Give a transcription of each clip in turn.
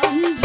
অন্ধ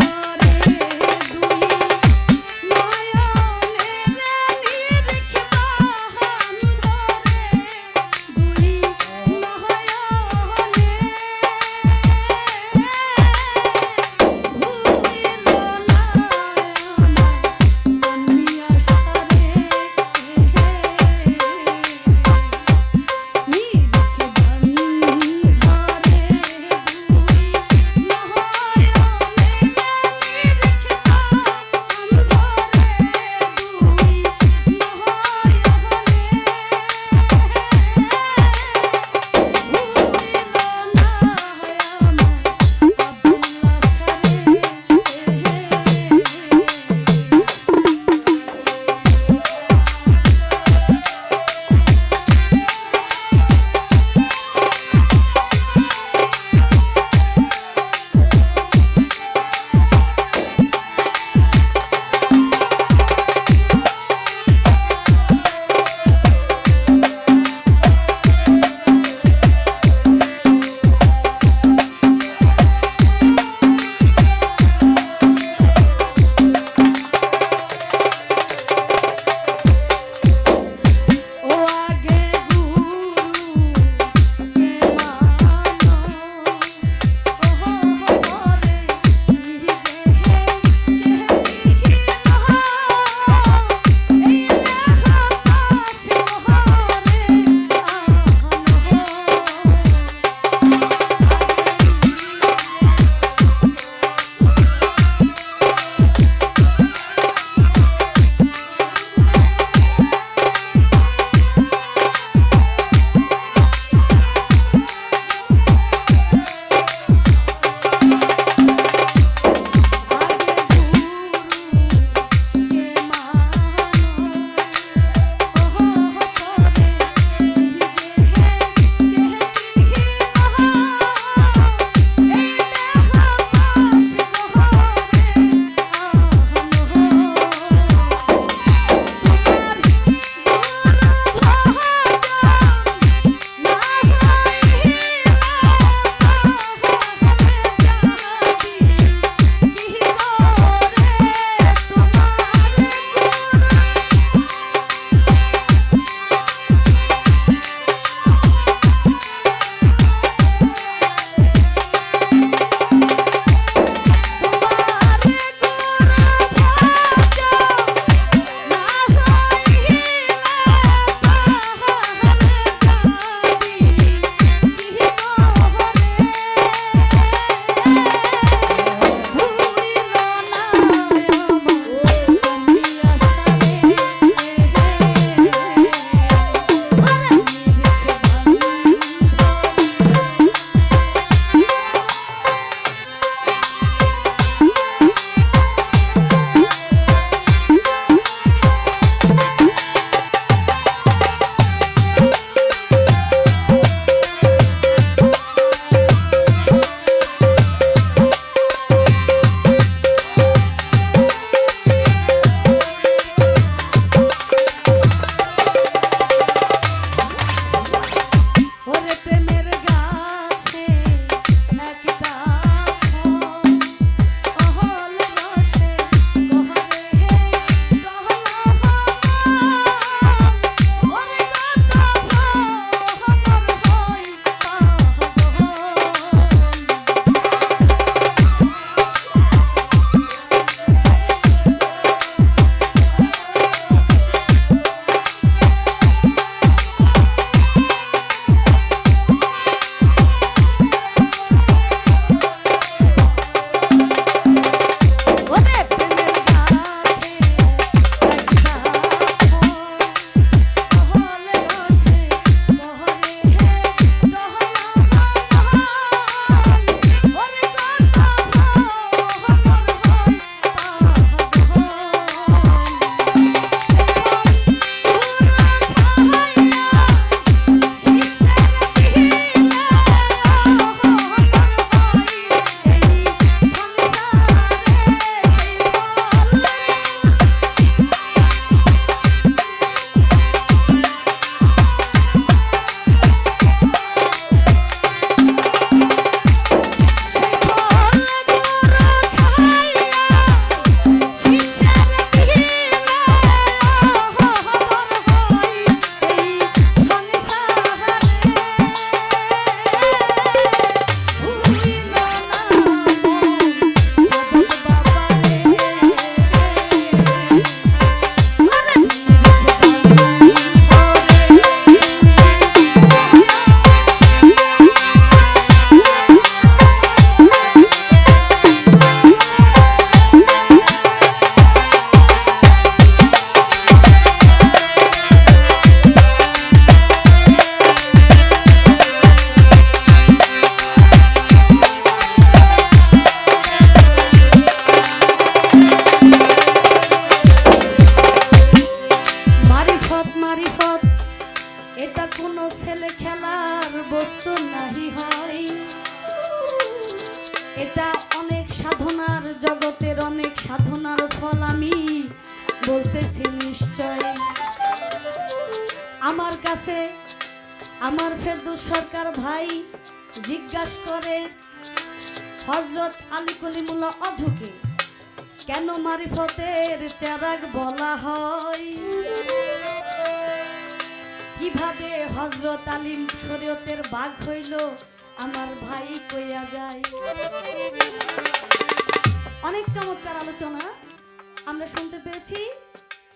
বলতেছি নিশ্চয়। আমার কাছে আমার ফেরদৌস সরকার ভাই জিজ্ঞাসা করে হজরত আলী কলিমুল্লাহ অঝুকে কেন মারিফতের চেরাগ বলা হয়? কীভাবে হজরত আলিম শরীয়তের বাঘ হইল, আমার ভাই কইয়া যায়। অনেক চমৎকার আলোচনা আমরা শুনতে পেয়েছি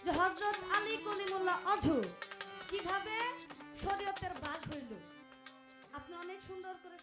যে হজরত আলী কলিমুল্লাহ অঝু কীভাবে শরীয়তের বাঘ হইল। আপনি অনেক সুন্দর করে